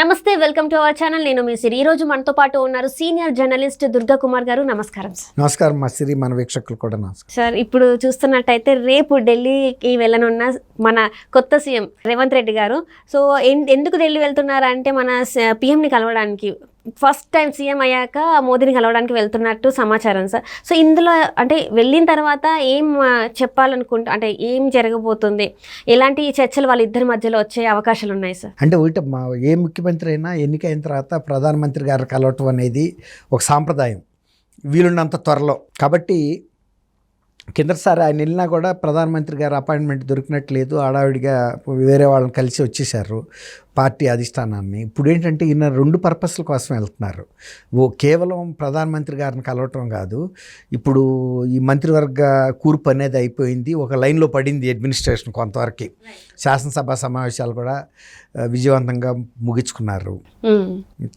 నమస్తే welcome to our channel. నేను మీ సిరి. ఈ రోజు మనతో పాటు ఉన్నారు సీనియర్ జర్నలిస్ట్ దుర్గా కుమార్ గారు. నమస్కారం సార్. నమస్కారం మా సిరి మన వీక్షకులు కూడా నమస్కారం. సార్ ఇప్పుడు చూస్తున్నట్టయితే రేపు ఢిల్లీకి వెళ్ళనున్న మన కొత్త సీఎం రేవంత్ రెడ్డి గారు. సో ఎందుకు ఢిల్లీ వెళ్తున్నారు అంటే మన పిఎంని కలవడానికి ఫస్ట్ టైం సీఎం అయ్యాక మోదీని కలవడానికి వెళ్తున్నట్టు సమాచారం సార్. సో ఇందులో అంటే వెళ్ళిన తర్వాత ఏం చెప్పాలనుకుంటా అంటే ఏం జరగబోతుంది? ఎలాంటి చర్చలు వాళ్ళిద్దరి మధ్యలో వచ్చే అవకాశాలు ఉన్నాయి సార్? అంటే ఒకటి మా ఏ ముఖ్యమంత్రి అయినా ఎన్నికైన తర్వాత ప్రధానమంత్రి గారు కలవటం అనేది ఒక సాంప్రదాయం. వీలున్నంత త్వరలో. కాబట్టి కిందసారి ఆయన వెళ్ళినా కూడా ప్రధానమంత్రి గారు అపాయింట్మెంట్ దొరికినట్లేదు. హడావిడిగా వేరే వాళ్ళని కలిసి వచ్చేసారు పార్టీ అధిష్టానాన్ని. ఇప్పుడు ఏంటంటే ఈయన రెండు పర్పస్ల కోసం వెళ్తున్నారు. ఓ కేవలం ప్రధానమంత్రి గారిని కలవటం కాదు. ఇప్పుడు ఈ మంత్రివర్గ కూర్పు అనేది అయిపోయింది. ఒక లైన్లో పడింది అడ్మినిస్ట్రేషన్ కొంతవరకు. శాసనసభ సమావేశాలు కూడా విజయవంతంగా ముగించుకున్నారు.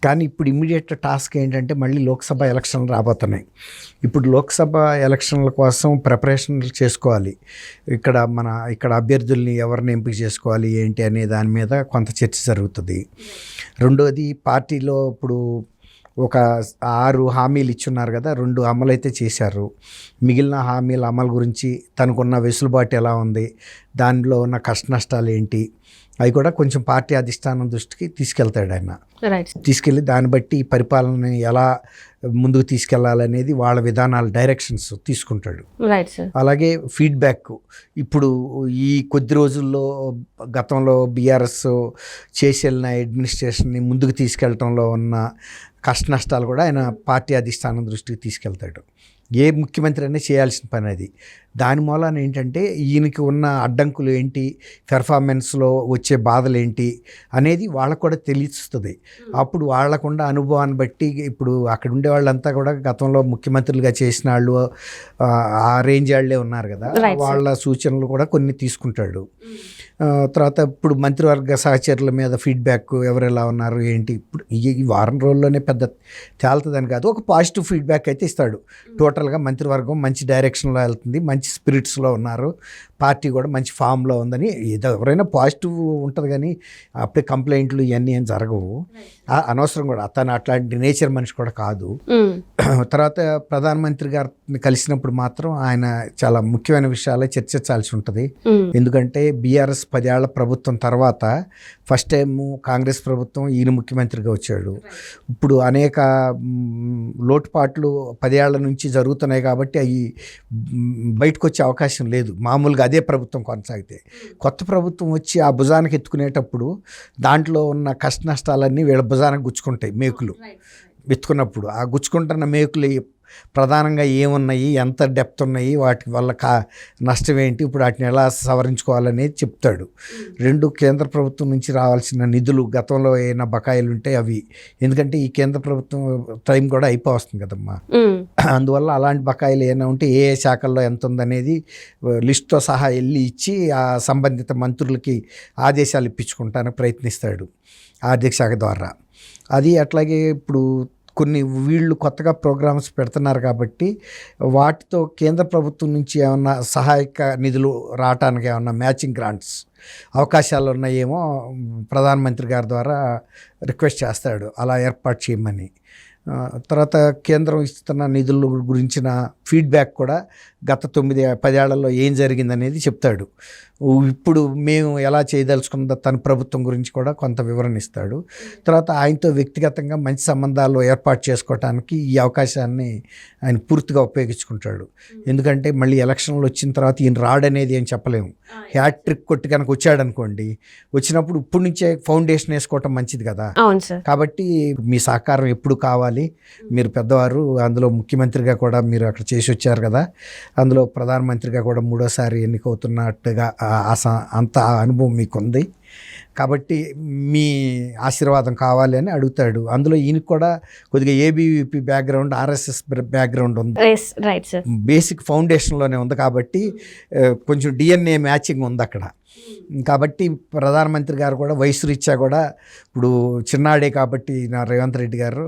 కానీ ఇప్పుడు ఇమ్మీడియట్ టాస్క్ ఏంటంటే మళ్ళీ లోక్సభ ఎలక్షన్లు రాబోతున్నాయి. ఇప్పుడు లోక్సభ ఎలక్షన్ల కోసం ప్రిపరేషన్లు చేసుకోవాలి. ఇక్కడ మన ఇక్కడ అభ్యర్థుల్ని ఎవరిని ఎంపిక చేసుకోవాలి ఏంటి అనే దాని మీద కొంత చర్చ జరుగుతుంది. రెండోది పార్టీలో ఇప్పుడు ఒక ఆరు హామీలు ఇచ్చున్నారు కదా రెండు అమలైతే చేశారు. మిగిలిన హామీల అమలు గురించి తనకున్న వెసులుబాటు ఎలా ఉంది దానిలో ఉన్న కష్ట నష్టాలు ఏంటి అవి కూడా కొంచెం పార్టీ అధిష్టానం దృష్టికి తీసుకెళ్తాడు ఆయన. తీసుకెళ్ళి దాన్ని బట్టి ఈ పరిపాలనని ఎలా ముందుకు తీసుకెళ్ళాలనేది వాళ్ళ విధానాలు డైరెక్షన్స్ తీసుకుంటాడు. అలాగే ఫీడ్బ్యాక్ ఇప్పుడు ఈ కొద్ది రోజుల్లో గతంలో బీఆర్ఎస్ చేసి వెళ్ళిన అడ్మినిస్ట్రేషన్ని ముందుకు తీసుకెళ్ళటంలో ఉన్న కష్ట నష్టాలు కూడా ఆయన పార్టీ అధిష్టానం దృష్టికి తీసుకెళ్తాడు. ఏ ముఖ్యమంత్రి అయినా చేయాల్సిన పని అది. దాని మూలాన ఏంటంటే ఈయనకి ఉన్న అడ్డంకులు ఏంటి పెర్ఫార్మెన్స్లో వచ్చే బాధలు ఏంటి అనేది వాళ్ళకు కూడా తెలుస్తుంది. అప్పుడు వాళ్ళకున్న అనుభవాన్ని బట్టి ఇప్పుడు అక్కడ ఉండే వాళ్ళంతా కూడా గతంలో ముఖ్యమంత్రులుగా చేసిన వాళ్ళు ఆ, రేంజ్ వాళ్ళే ఉన్నారు కదా. వాళ్ళ సూచనలు కూడా కొన్ని తీసుకుంటాడు. తర్వాత ఇప్పుడు మంత్రివర్గ సహచరుల మీద ఫీడ్బ్యాక్ ఎవరు ఎలా ఉన్నారు ఏంటి? ఇప్పుడు ఈ వారం రోజుల్లోనే పెద్ద తేలుతుందని కాదు ఒక పాజిటివ్ ఫీడ్బ్యాక్ అయితే ఇస్తాడు. టోటల్గా మంత్రివర్గం మంచి డైరెక్షన్లో వెళ్తుంది మంచి స్పిరిట్స్లో ఉన్నారు పార్టీ కూడా మంచి ఫామ్లో ఉందని ఏదో ఎవరైనా పాజిటివ్ ఉంటుంది కానీ అప్పుడే కంప్లైంట్లు ఇవన్నీ ఏం జరగవు. ఆ, అనవసరం కూడా అతను అట్లాంటి నేచర్ మనిషి కూడా కాదు. తర్వాత ప్రధానమంత్రి గారిని కలిసినప్పుడు మాత్రం ఆయన చాలా ముఖ్యమైన విషయాలే చర్చించాల్సి ఉంటుంది. ఎందుకంటే బీఆర్ఎస్ పదేళ్ళ ప్రభుత్వం తర్వాత ఫస్ట్ టైం కాంగ్రెస్ ప్రభుత్వం ఈయన ముఖ్యమంత్రిగా వచ్చాడు. ఇప్పుడు అనేక లోటుపాట్లు పదేళ్ళ నుంచి జరుగుతున్నాయి కాబట్టి అవి బయటకు వచ్చే అవకాశం లేదు. మామూలుగా అదే ప్రభుత్వం కొనసాగితే. కొత్త ప్రభుత్వం వచ్చి ఆ భుజానికి ఎత్తుకునేటప్పుడు దాంట్లో ఉన్న కష్ట నష్టాలన్నీ వీళ్ళ భుజానికి గుచ్చుకుంటాయి మేకులు. ఎత్తుకున్నప్పుడు ఆ గుచ్చుకుంటున్న మేకులు ప్రధానంగా ఏమున్నాయి ఎంత డెప్త్ ఉన్నాయి వాటి వల్ల కా నష్టం ఏంటి ఇప్పుడు వాటిని ఎలా సవరించుకోవాలనేది చెప్తాడు. రెండు కేంద్ర ప్రభుత్వం నుంచి రావాల్సిన నిధులు గతంలో ఏమైనా బకాయిలు ఉంటే అవి. ఎందుకంటే ఈ కేంద్ర ప్రభుత్వం టైం కూడా అయిపోతుంది కదమ్మా. అందువల్ల అలాంటి బకాయిలు ఏమైనా ఉంటే ఏ ఏ శాఖల్లో ఎంత ఉందనేది లిస్ట్తో సహా వెళ్ళి ఇచ్చి ఆ సంబంధిత మంత్రులకి ఆదేశాలు ఇప్పించుకుంటానికి ప్రయత్నిస్తాడు ఆర్థిక శాఖ ద్వారా. అది అట్లాగే ఇప్పుడు కొన్ని వీళ్ళు కొత్తగా ప్రోగ్రామ్స్ పెడుతున్నారు కాబట్టి వాటితో కేంద్ర ప్రభుత్వం నుంచి ఏమన్నా సహాయక నిధులు రావటానికి ఏమన్నా మ్యాచింగ్ గ్రాంట్స్ అవకాశాలు ఉన్నాయేమో ప్రధానమంత్రి గారి ద్వారా రిక్వెస్ట్ చేస్తాడు. అలా ఏర్పాటు చేయమని. తర్వాత కేంద్రం ఇస్తున్న నిధుల గురించిన ఫీడ్బ్యాక్ కూడా గత తొమ్మిది పదేళ్ళలో ఏం జరిగిందనేది చెప్తాడు. ఇప్పుడు మేము ఎలా చేయదలుచుకున్న తన ప్రభుత్వం గురించి కూడా కొంత వివరణ ఇస్తాడు. తర్వాత ఆయనతో వ్యక్తిగతంగా మంచి సంబంధాలు ఏర్పాటు చేసుకోవటానికి ఈ అవకాశాన్ని ఆయన పూర్తిగా ఉపయోగించుకుంటాడు. ఎందుకంటే మళ్ళీ ఎలక్షన్లు వచ్చిన తర్వాత ఈయన రాడనేది ఏం చెప్పలేము. హ్యాట్రిక్ కొట్టి కనుక వచ్చాడనుకోండి వచ్చినప్పుడు ఇప్పటి నుంచే ఫౌండేషన్ వేసుకోవటం మంచిది కదా. కాబట్టి మీ సహకారం ఎప్పుడు కావాలి? మీరు పెద్దవారు అందులో ముఖ్యమంత్రిగా కూడా మీరు అక్కడ చేసి వచ్చారు కదా. అందులో ప్రధానమంత్రిగా కూడా మూడోసారి ఎన్నికవుతున్నట్టుగా అంత అనుభవం మీకుంది. కాబట్టి మీ ఆశీర్వాదం కావాలి అని అడుగుతాడు. అందులో ఈయనకి కూడా కొద్దిగా ఏబీవీపీ బ్యాక్గ్రౌండ్ ఆర్ఎస్ఎస్ బ్యాక్గ్రౌండ్ ఉంది. ఎస్ రైట్ సార్ బేసిక్ ఫౌండేషన్లోనే ఉంది కాబట్టి కొంచెం డిఎన్ఏ మ్యాచింగ్ ఉంది అక్కడ. కాబట్టి ప్రధానమంత్రి గారు కూడా వయసు రీత్యా కూడా ఇప్పుడు చిన్నాడే కాబట్టి నా రేవంత్ రెడ్డి గారు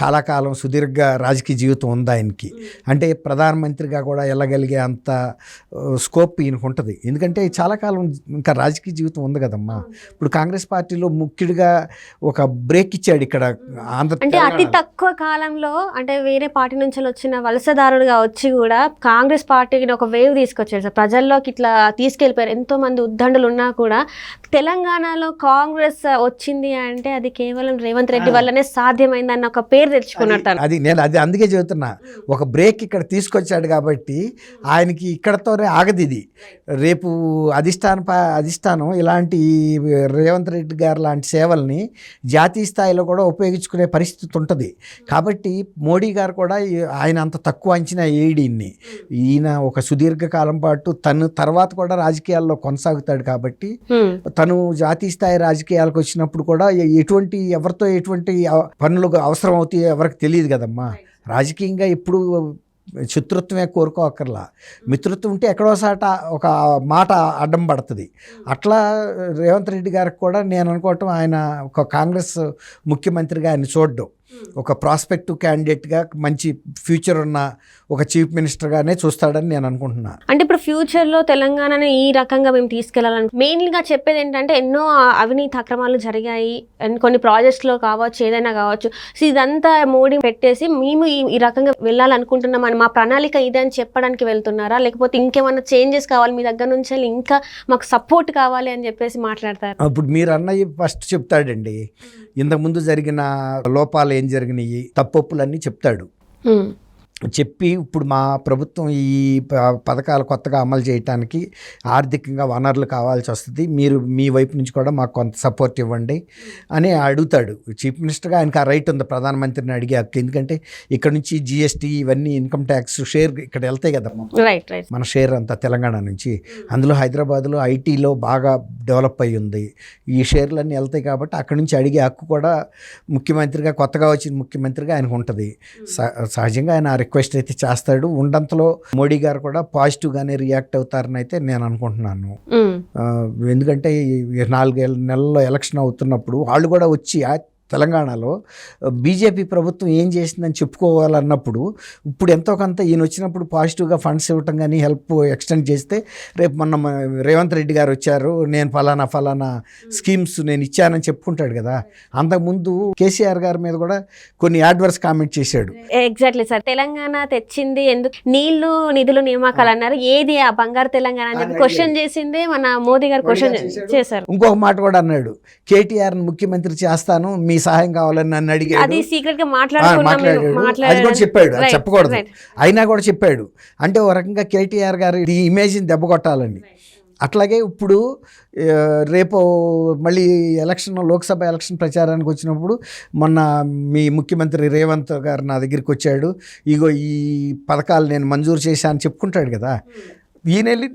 చాలా కాలం సుదీర్ఘ రాజకీయ జీవితం ఉంది ఆయనకి. అంటే ప్రధానమంత్రిగా కూడా వెళ్ళగలిగే అంత స్కోప్ ఈయనకు ఉంటుంది. ఎందుకంటే చాలా కాలం ఇంకా రాజకీయ జీవితం ఉంది కదమ్మా. ఇప్పుడు కాంగ్రెస్ పార్టీలో ముఖ్యుడిగా ఒక బ్రేక్ ఇచ్చాడు ఇక్కడ ఆంధ్ర అంటే అతి. తక్కువ కాలంలో అంటే వేరే పార్టీ నుంచి వచ్చిన వలసదారుడుగా వచ్చి కూడా కాంగ్రెస్ పార్టీకి ఒక వేవ్ తీసుకొచ్చారు సార్. ప్రజల్లోకి ఇట్లా తీసుకెళ్ళిపోయారు. ఎంతో మంది ఉద్దండులు ఉన్నా కూడా తెలంగాణలో కాంగ్రెస్ వచ్చింది అంటే అది కేవలం రేవంత్ రెడ్డి వల్లనే సాధ్యమైందన్న ఒక పేరు తెచ్చుకున్నారు తను. అది నేను అది అందుకే చెబుతున్నా. ఒక బ్రేక్ ఇక్కడ తీసుకొచ్చాడు కాబట్టి ఆయనకి ఇక్కడతోనే ఆగదు ఇది. రేపు అధిష్టాన అధిష్టానం ఇలాంటి రేవంత్ రెడ్డి గారు లాంటి సేవల్ని జాతీయ స్థాయిలో కూడా ఉపయోగించుకునే పరిస్థితి ఉంటుంది. కాబట్టి మోడీ గారు కూడా ఆయన అంత తక్కువ అంచనా ఏడిని ఈయన ఒక సుదీర్ఘ కాలం పాటు తను తర్వాత కూడా రాజకీయాల్లో కొనసాగుతాడు కాబట్టి. తను జాతీయ స్థాయి రాజకీయాలకు వచ్చినప్పుడు కూడా ఎటువంటి ఎవరితో ఎటువంటి అవ- పనులు అవసరం అవుతాయో ఎవరికి తెలియదు కదమ్మా. రాజకీయంగా ఎప్పుడు శత్రుత్వమే కోరుకోకర్లా మిత్రత్వం ఉంటే ఎక్కడో సాట ఒక మాట అడ్డం పడుతుంది. అట్లా రేవంత్ రెడ్డి గారికి కూడా నేను అనుకోవటం ఆయన ఒక కాంగ్రెస్ ముఖ్యమంత్రిగా ఆయన చూడడం. ఒక ప్రాస్పెక్టివ్ క్యాండిడేట్గా మంచి ఫ్యూచర్ ఉన్న ఒక చీఫ్ మినిస్టర్గానే చూస్తాడని నేను అనుకుంటున్నా. అంటే ఇప్పుడు ఫ్యూచర్లో తెలంగాణని ఈ రకంగా మేము తీసుకెళ్ళాలని మెయిన్గా చెప్పేది ఏంటంటే ఎన్నో అవినీతి అక్రమాలు జరిగాయి. అండ్ కొన్ని ప్రాజెక్ట్స్లో కావచ్చు ఏదైనా కావచ్చు. సో ఇదంతా మోడీ పెట్టేసి మేము ఈ రకంగా వెళ్ళాలనుకుంటున్నాం అని మా ప్రణాళిక ఇదే అని చెప్పడానికి వెళ్తున్నారా? లేకపోతే ఇంకేమైనా చేంజెస్ కావాలి మీ దగ్గర నుంచి వెళ్ళి ఇంకా మాకు సపోర్ట్ కావాలి అని చెప్పేసి మాట్లాడతారు? ఇప్పుడు మీరు అన్నయ్య ఫస్ట్ చెప్తాడండి. ఇంతకుముందు జరిగిన లోపాలు ఏం జరిగినాయి తప్పొప్పులన్నీ చెప్తాడు. చెప్పి ఇప్పుడు మా ప్రభుత్వం ఈ ప- పథకాలు కొత్తగా అమలు చేయడానికి ఆర్థికంగా వనరులు కావాల్సి వస్తుంది. మీరు మీ వైపు నుంచి కూడా మాకు కొంత సపోర్ట్ ఇవ్వండి అని అడుగుతాడు. చీఫ్ మినిస్టర్గా ఆయనకి ఆ రైట్ ఉంది. ప్రధానమంత్రిని అడిగే హక్కు ఎందుకంటే ఇక్కడ నుంచి జిఎస్టీ ఇవన్నీ ఇన్కమ్ ట్యాక్స్ షేర్ ఇక్కడ వెళ్తాయి రైట్ మన షేర్ అంతా తెలంగాణ నుంచి. అందులో హైదరాబాద్లో ఐటీలో బాగా డెవలప్ అయ్యి ఉంది. ఈ షేర్లన్నీ వెళ్తాయి కాబట్టి అక్కడి నుంచి అడిగే హక్కు కూడా ముఖ్యమంత్రిగా కొత్తగా వచ్చిన ముఖ్యమంత్రిగా ఆయనకు ఉంటుంది. సహజంగా ఆయన ఆ రిక్వెస్ట్ అయితే చేస్తాడు. ఉండంతలో మోడీ గారు కూడా పాజిటివ్గానే రియాక్ట్ అవుతారని అయితే నేను అనుకుంటున్నాను. ఎందుకంటే నాలుగేళ్ళ నెలల్లో ఎలక్షన్ అవుతున్నప్పుడు వాళ్ళు కూడా వచ్చి తెలంగాణలో బీజేపీ ప్రభుత్వం ఏం చేసిందని చెప్పుకోవాలన్నప్పుడు ఇప్పుడు ఎంతో కొంత ఈయన వచ్చినప్పుడు పాజిటివ్గా ఫండ్స్ ఇవ్వటం కానీ హెల్ప్ ఎక్స్టెండ్ చేస్తే రేపు మొన్న రేవంత్ రెడ్డి గారు వచ్చారు నేను ఫలానా ఫలానా స్కీమ్స్ నేను ఇచ్చానని చెప్పుకుంటాడు కదా. అంతకుముందు కేసీఆర్ గారి మీద కూడా కొన్ని యాడ్వర్స్ కామెంట్ చేశాడు. ఎగ్జాక్ట్లీ సార్ తెలంగాణ తెచ్చింది ఎందుకు? నీళ్ళు నిధులు నియామకాలు అన్నారు. ఏది ఆ బంగారు తెలంగాణ అని చెప్పి క్వశ్చన్ చేసిందే మన మోదీ గారు క్వశ్చన్. చేశారు. ఇంకొక మాట కూడా అన్నాడు. కేటీఆర్ ముఖ్యమంత్రి చేస్తాను మీ సహాయం కావాలని నన్ను అది అడిగాడు సీక్రెట్గా మాట్లాడాడు. అది కూడా చెప్పాడు చెప్పకూడదు. అయినా కూడా చెప్పాడు. అంటే ఓ రకంగా కేటీఆర్ గారి ఈ ఇమేజ్ని దెబ్బ కొట్టాలని. అట్లాగే ఇప్పుడు రేపు మళ్ళీ ఎలక్షన్ లోక్సభ ఎలక్షన్ ప్రచారానికి వచ్చినప్పుడు మొన్న మీ ముఖ్యమంత్రి రేవంత్ గారు నా దగ్గరికి వచ్చాడు. ఇగో ఈ పథకాలు నేను మంజూరు చేశాను అని చెప్పుకుంటాడు కదా. ఈయన వెళ్ళి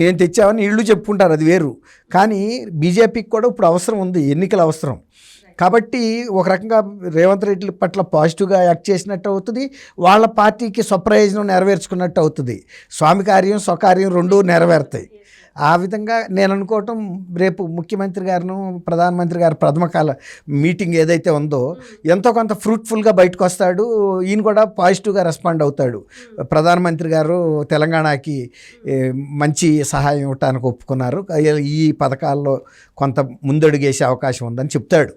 మేము తెచ్చామని ఇళ్ళు చెప్పుకుంటారు అది వేరు. కానీ బీజేపీకి కూడా ఇప్పుడు అవసరం ఉంది ఎన్నికల అవసరం. కాబట్టి ఒక రకంగా రేవంత్ రెడ్డి పట్ల పాజిటివ్గా యాక్ట్ చేసినట్టు అవుతుంది. వాళ్ళ పార్టీకి స్వప్రయోజనం నెరవేర్చుకున్నట్టు అవుతుంది. స్వామి కార్యం స్వకార్యం రెండూ నెరవేరుతాయి. ఆ విధంగా నేను అనుకోవటం రేపు ముఖ్యమంత్రి గారును ప్రధానమంత్రి గారు ప్రథమ కాల మీటింగ్ ఏదైతే ఉందో ఎంతో కొంత ఫ్రూట్ఫుల్గా బయటకు వస్తాడు. ఈయన కూడా పాజిటివ్గా రెస్పాండ్ అవుతాడు. ప్రధానమంత్రి గారు తెలంగాణకి మంచి సహాయం ఇవ్వటానికి ఒప్పుకున్నారు. ఈ పథకాల్లో కొంత ముందడుగేసే అవకాశం ఉందని చెప్తాడు.